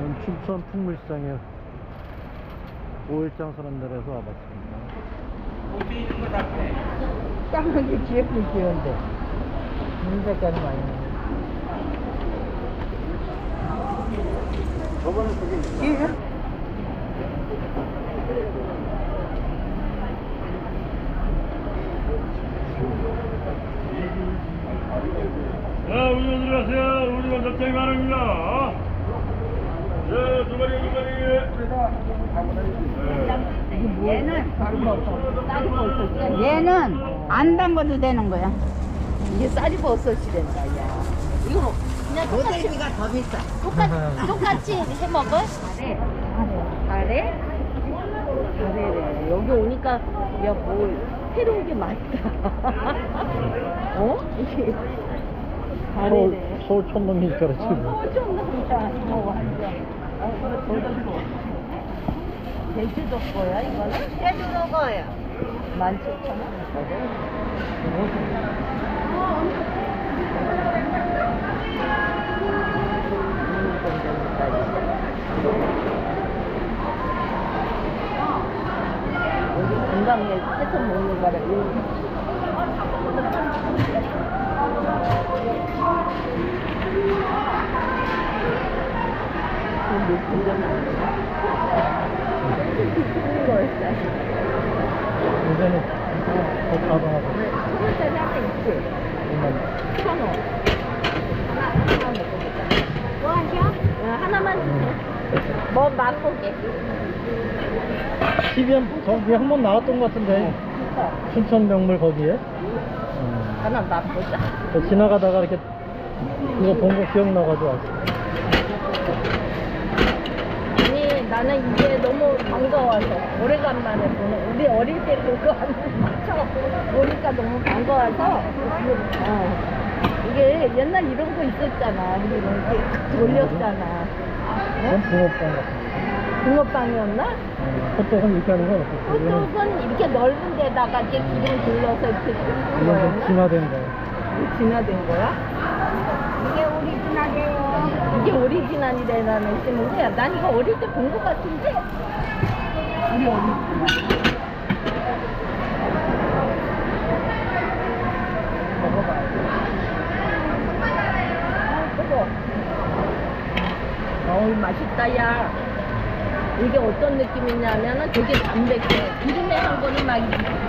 오늘 춘천 풍물시장에 5일장 서는 데에서 와봤습니다. 까마귀 귀엽긴 귀여운데 눈 색깔이 많이 나네 저번에 저기 예? 자, 우리 들어가세요. 우리가 접장이 많습니다. 자, 두 마리, 두 마리. 얘는 얘는 안 담궈도 되는 거야 이게 쌀이버섯이란다 야 이거 뭐 그냥 똑같이 더 비싸 똑같, 똑같이 해 먹어? 가래? 가래래 여기 오니까 야뭐 새로운 게 많다 어? 이게 서울, 가래래 서울 촌놈이니까 그렇지. 뭐. 어, 좀 진짜 어 완전 어 제주도 거야 이거는? 제주도 거야 17,000원? 여기 건강에 해서 먹는 거라 이 거 이제는 더 가방하고. 천원짜리 하나 있지? 천 원. 하나, 하나 먹어보자. 뭐 하셔? 응, 하나만 주세요. 뭐 맛보게. TV에 저기 한 번 나왔던 것 같은데. 춘천 명물 거기에. 음. 하나 맛보자. 저 지나가다가 이렇게 이거 본 거 기억나가지고 왔어. 아니, 나는 이게 너무 반가워서. 오래간만에 보는, 우리 어릴 때 그거 안 쳐. 보니까 너무 반가워서. 어. 이게 옛날 이런 거 있었잖아. 우리 이렇게 돌렸잖아. 그건 붕어빵 같은 붕어빵이었나? 거. 음, 호떡은 이렇게 하는 건. 이거는, 호떡은 이렇게 넓은 데다가 이렇게 기름 둘러서 이렇게 좀 거였나? 진화된 거. 이게 진화된 거야? 이게 오리지널이에요. 이게 오리지널이라는 쓰는 거야? 난 이거 어릴 때 본 것 같은데? 우리 오리지널. 먹어봐야지. 아. 어우, 맛있다, 야. 이게 어떤 느낌이냐면은 되게 담백해. 기름에 한 거는 막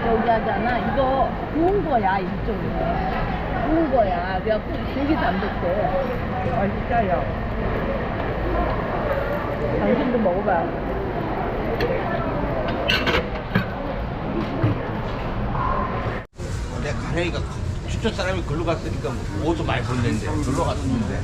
저기 하잖아. 이거 구운 거야, 일종의. 구운 거야. 그래갖고 되게 담백해. 맛있어요. 당신도 먹어봐. 내 가래이가 춘천 사람이 글로 갔으니까 뭐 옷도 많이 벌는데 글로 갔었는데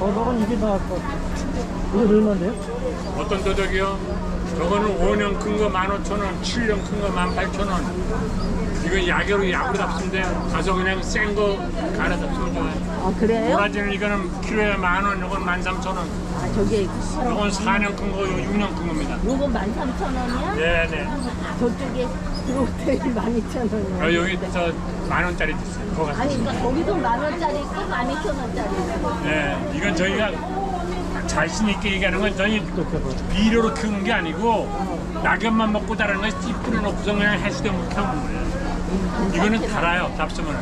저건 이게 나을 것 같아. 이거 얼마인데요? 어떤 도덕이요? 저거는 5년 큰 거 15,000원, 7년 큰 거 18,000원. 이건 약으로 약으로 잡수는데 가서 그냥 센 거 갈아 잡수면 좋아요. 아 그래요? 도라지는 이거는 키로에 만 원, 이건 13,000원. 아 저기 이건 4년 큰 거, 이거 6년 큰 겁니다. 요거 13,000원이야? 네네. 저쪽에 들어오테이 12,000원이야. 어, 여기 저 만 원짜리 있어요. 그거 같아요. 아니 그러니까 거기도 만 원짜리 있고 12,000원짜리 네, 이건 저희가 자신 있게 얘기하는 건 저희 비료로 키우는 게 아니고 낙엽만 먹고 자라는 거씨 뿌려 놓고서 그냥 해수대 못 키우는 거예요. 이거는 달아요. 잡수면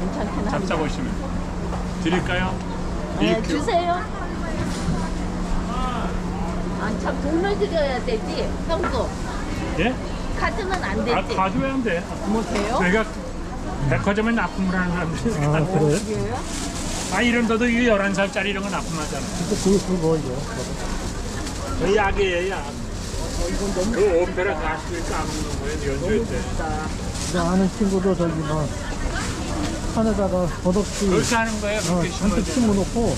괜찮긴 한데. 잡사 보시면 드릴까요? 네. 주세요. 아, 참 돈을 드려야 되지. 형도. 예? 카드는 안 아, 되지. 가져야 안 돼. 못해요? 저희가 백화점에 납품을 하는 사람들. 아, 그래요? 그래요? 아, 이런 데도 이 11살짜리 이런 거 납품하잖아. 그, 그, 그 뭐죠? 저 약이에요, 약. 그 오페라 가수를 까먹는 거예요, 연주할 때. 나 아는 친구도 저기 막 산에다가 버덕지 그렇게 하는 거예요, 어, 그렇게 잔뜩 심어서. 심어놓고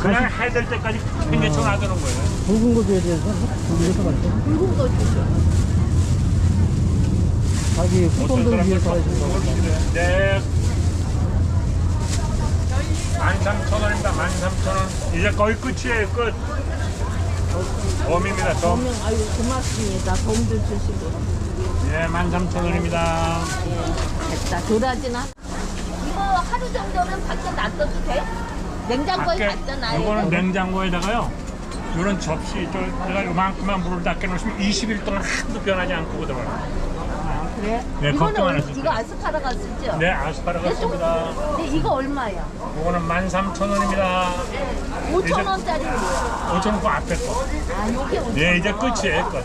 그냥 해될 때까지 팽개쳐 놔두는 거예요. 붉은 거 줘야 돼서 거기서 갔죠. 붉은 거 주죠. 자기 후손들 위해서 해준 거. 네. 13,000원입니다. 13,000원. 이제 거의 끝이에요, 끝. 덤. 분명 아유 고맙습니다. 돈도 주시고. 예, 13,000원입니다. 예, 됐다. 도라지나. 이거 하루 정도는 밖에 놔둬도 돼? 냉장고에 갖다 놔야 이거는 돼. 냉장고에다가요. 이런 접시, 저, 내가 요만큼만 물을 닦여 놓으시면 20일 동안 하나도 변하지 않고 오더라고요. 그래? 네, 이거는 걱정 안 얼- 하셔도 이거 돼요. 아스파라거스죠? 네, 아스파라거스입니다. 네, 이거 얼마야? 이거는 13,000원입니다. 5천 원짜리 뭐야? 5,000원 그 앞에 거. 아, 요게 5천 네, 이제 끝이에요, 끝.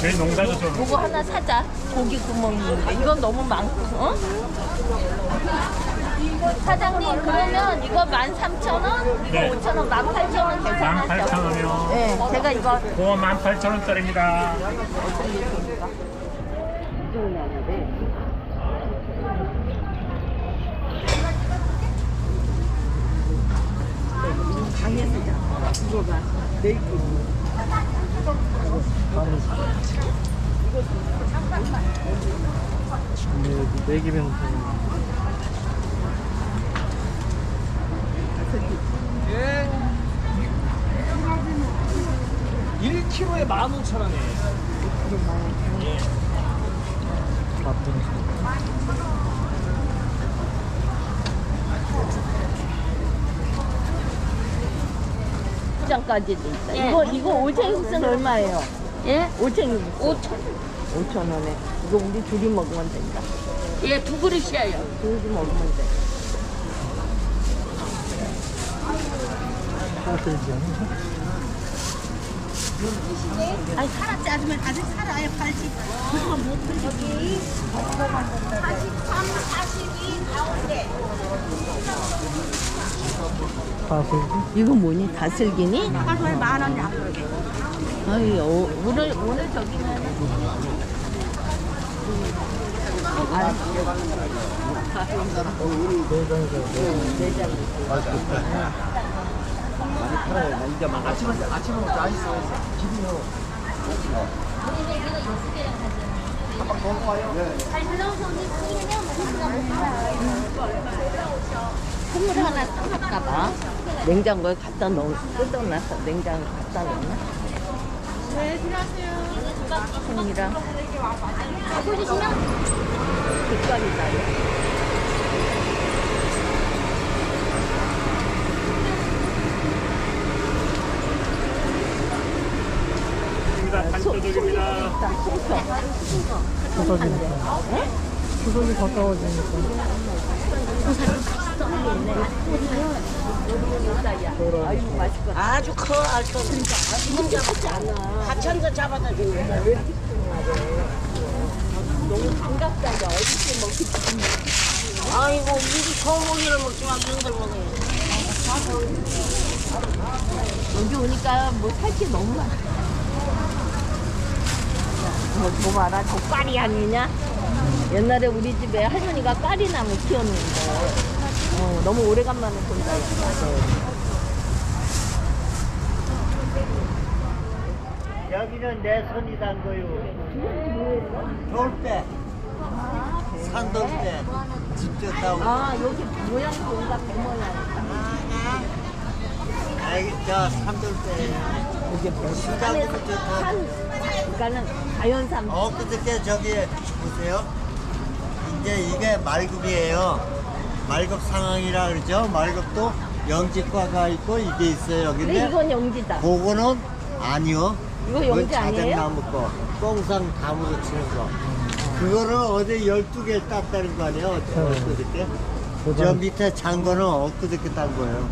저희 농사도 좀. 요거 하나 사자. 고기 구멍 있는데. 이건 너무 많고, 어? 사장님, 그러면 이거 13,000원? 이거 네. 5,000원, 18,000원 계산하죠? 18,000원이요. 네, 제가 이거 그거 18,000원짜리입니다. 방에서 자. 이거 봐. 네이트. 네, 네 개면 예. 1kg에 15,000원이에요. 바쁜 장까지도 있다. 이거 이거 올챙이국수는 얼마예요? 예? 올챙이국수. 5천 5천 원에. 이거 우리 둘이 먹으면 된다. 예, 두 그릇이에요. 둘이 먹으면 돼. 사슬지 아니 살았지 아줌마 아직 살아요 80 그거 못 여기 43, 42 가운데 사슬지 이거 뭐니? 다슬기니? 가서에 만 원이 안 들게 아이, 어, 오늘 오늘 저기는 아, 아 침에 아침에 먹자 아있어 기분요. 콩을 하나 사갈까 봐. 냉장고에 갖다 넣 뜯어놔서 냉장고에 갖다 넣나? 네, 들어가세요. 콩이랑. 색깔이 나요. 입니다. 소- 단도둑입니다. 일단 송편. 추석이니까 추석이 가까워지니까. 아주 커, 아주 커. 진짜 크지 않아. 하천서 잡아다 주는 거야. 너무 반갑다. 야, 어디서 먹기 아이고, 우리 소고기를 먹지 마, 이런 걸 먹어요. 여기 오니까 뭐 살 게 너무 많아. 뭐, 뭐 봐라, 저 까리 아니냐? 옛날에 우리 집에 할머니가 까리나무 키웠는데, 어, 너무 오래간만에 본다. 여기는 내 손이 단 거요. 돌배. 산돌배. 직접 따고. 아, 여기 모양이 뭔가 배 모양. 여기 저 산돌배예요. 이게 안에 시작부터 좋다. 산, 그러니까는 자연산. 엊그저께 저기 보세요. 이제 이게 말급이에요. 말급 상황이라 그러죠. 말급도 영지과가 있고 이게 있어요. 근데 근데 이건 영지다. 그거는 아니요. 이거 그건 영지 아니에요? 자작나무 거. 꽁상 담으로 치는 거. 그거를 어제 12개 땄다는 거 아니에요? 엊그저께. 저 밑에 잔 거는 엊그저께 딴 거예요.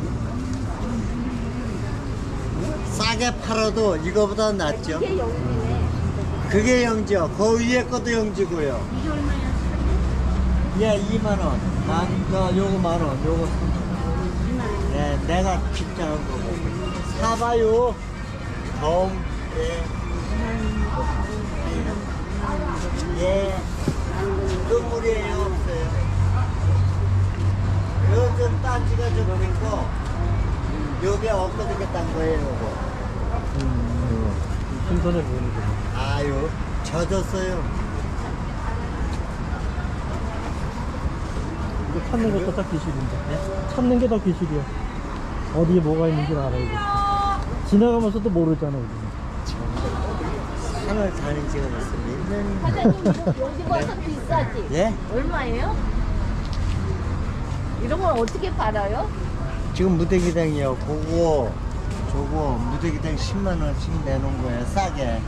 싸게 팔아도 이거보다 낫죠. 이게 영지네. 그게 영지요. 그 위에 것도 영지고요. 예, 2만 원. 만, 저, 요거 만 원. 요거 3만 원. 예, 내가 집장한 거고. 사봐요. 덤, 예. 예. 눈물이에요, 없어요. 요즘 딴지가 좀 있고, 요게 엊그저께 딴 거예요, 요거. 신선해 보이는 거. 아유, 젖었어요. 이거 찾는 것도 다 기술인데. 찾는 게 더 기술이야. 어디에 뭐가 있는지 알아, 이거. 지나가면서도 모르잖아, 우리는. 산을 다닌 지가 벌써 몇 년이 사장님, 이거 영지버섯 비싸지? 예? 얼마예요? 이런 건 어떻게 팔아요? 지금 무대기당이요. 그거, 저거, 무대기당 10만 원씩 내놓은 거예요. 싸게.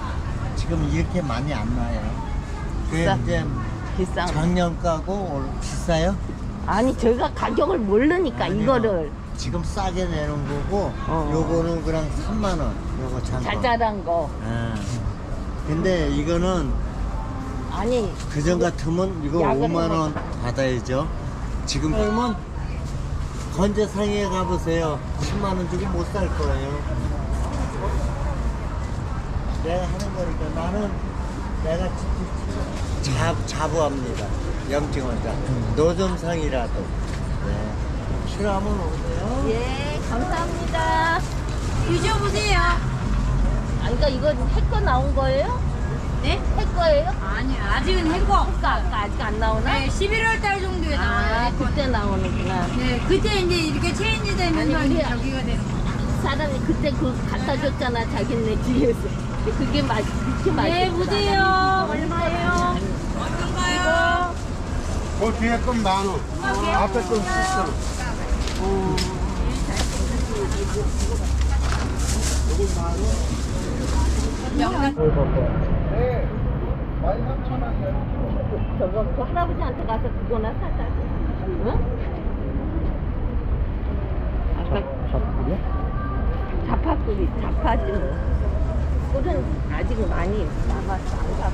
지금 이렇게 많이 안 나요. 그게 비싸. 이제 비싼 거. 작년 가고 올- 비싸요? 아니, 저희가 가격을 모르니까, 아니요. 이거를. 지금 싸게 내놓은 거고, 어. 요거는 그냥 3만 원. 요거 잔 거. 자잘한 거. 예. 근데 이거는 아니, 그전 같으면 이거 야근을 5만 원 받아야죠. 지금 그러면 건재상에 가보세요. 10만 원 주고 못 살 거예요. 내가 하는 거니까 나는 내가 잡 자부합니다. 영증원자 노점상이라도 네. 필요하면 오세요. 예, 감사합니다. 드셔보세요. 아, 그러니까 이거 해거 나온 거예요? 네? 해 거예요? 아니요, 아직은 아까, 아까 아직 안 나오나? 네, 11월 달 정도에 아, 나와요. 그때 나오는구나. 네, 그때 이제 이렇게 체인지 아니, 되면서 우리- 이제 저기가 되는 거. 사람이 그때 그 갖다 줬잖아, 자기네 뒤에서. 그게 맛, 그렇게 맛있어. 네, 보세요. 얼마예요? 어떤가요? 그 뒤에 건 만 원. 앞에 건 7천 원. 뭘 봐봐. 네. 13,000원. 저거 그 할아버지한테 가서 그거나 사자. 응? 아까 잡구려? 자파꿀이 자파지 뭐. 꿀은 아직 많이 남았어 안 가.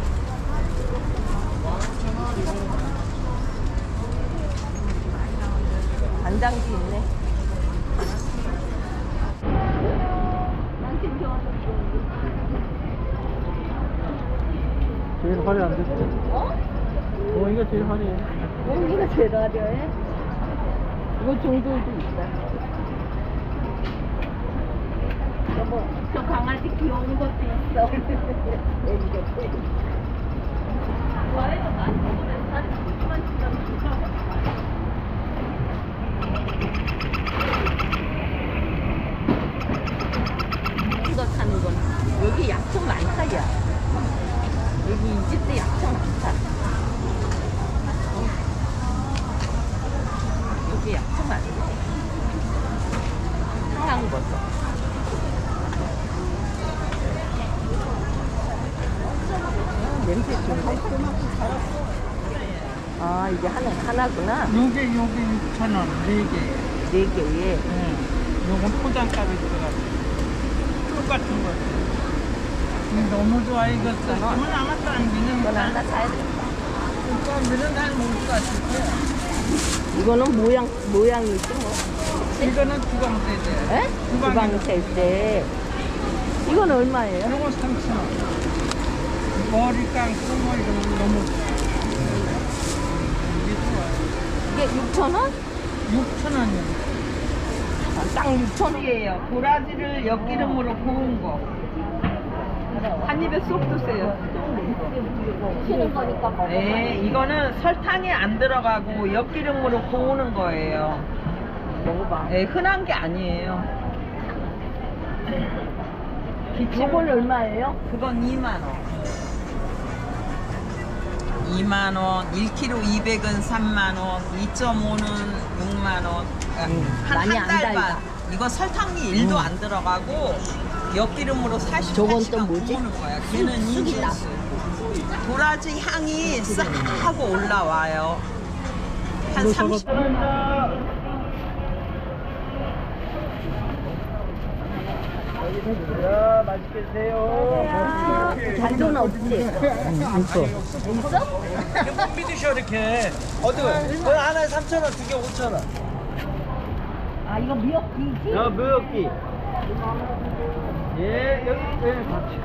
간장도 있네. 제일 화려한데, 진짜. 어? 어, 이거 제일 화려해. 여기가 제일 화려해. 이거 정도도 있다. 여보, 저 강아지 귀여운 것도 있어. 좋아해요. 많이 먹으면 살이 조금만 찌면 이거 사는 건 여기 약청 많다 야. 여기 이 집도 약청 많다. 여기 약청 많네. 하얀버섯. 아, 냄새 좋네. 아, 이게 하나, 하나구나. 요게 요게 6,000원, 네 개. 네 개에. 요건 포장값이 들어가고. 똑같은 거. 근데 너무 좋아. 너무 남았다 안 비는 이건 거야. 하나 사야 돼. 그러니까 몇년 다는 못 가실 거야. 이거는 모양 모양이지 뭐. 이거는 주방세제. 에? 주방 셀때 이건 얼마예요? 이거 3,000원. 머리 감고 뭐 이거는 너무 이게 6천 원? 6,000원이요. 딱 6천 원. 이에요. 도라지를 엿기름으로 구운 거. 한 입에 쏙 드세요. 튀는 거니까 먹어. 네, 이거는 설탕이 안 들어가고 엿기름으로 구우는 거예요. 먹어봐. 네, 흔한 게 아니에요. 이건 얼마예요? 그건 2만 원. 2만 원, 1kg 200은 3만 원, 2.5는 6만 원. 음, 많이 안 한한 달 달다. 반. 이거 설탕이 1도 안 들어가고 엿기름으로 48시간 저건 또 뭐지? 구우는 거야. 걔는 쑥이다. 인증수. 도라지 향이 싹 하고 올라와요. 한 이거 저거 30. 야, 맛있게 드세요. 잔돈 없지? 응, 있어. 이거 못 믿으셔, 이렇게. 어디, 거 하나에 3,000원, 두 개 5,000원. 아 이거 미역기지? 야, 묘역기. 예, 여기, 예, 같이.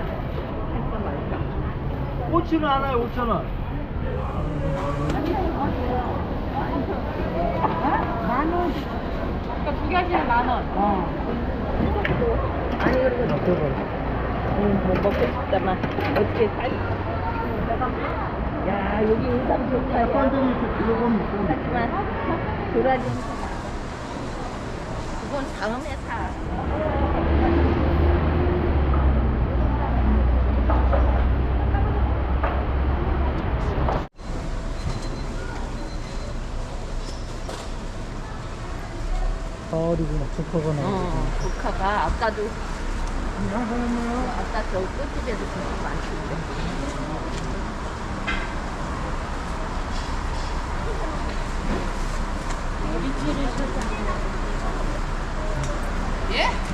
꼬치는 하나에 5,000원. 아니 그리고 응, 뭐 먹고 싶다만 어떻게 살? 야 여기 인삼 좋다. 약관들이 이렇게 들어보면 있어. 하지만 도라지 그건 다음에 사. 가을이구나, 조커가 나오고. 어, 조카가 아까도 아까 저 끝집에도 그렇게 많던데. 예?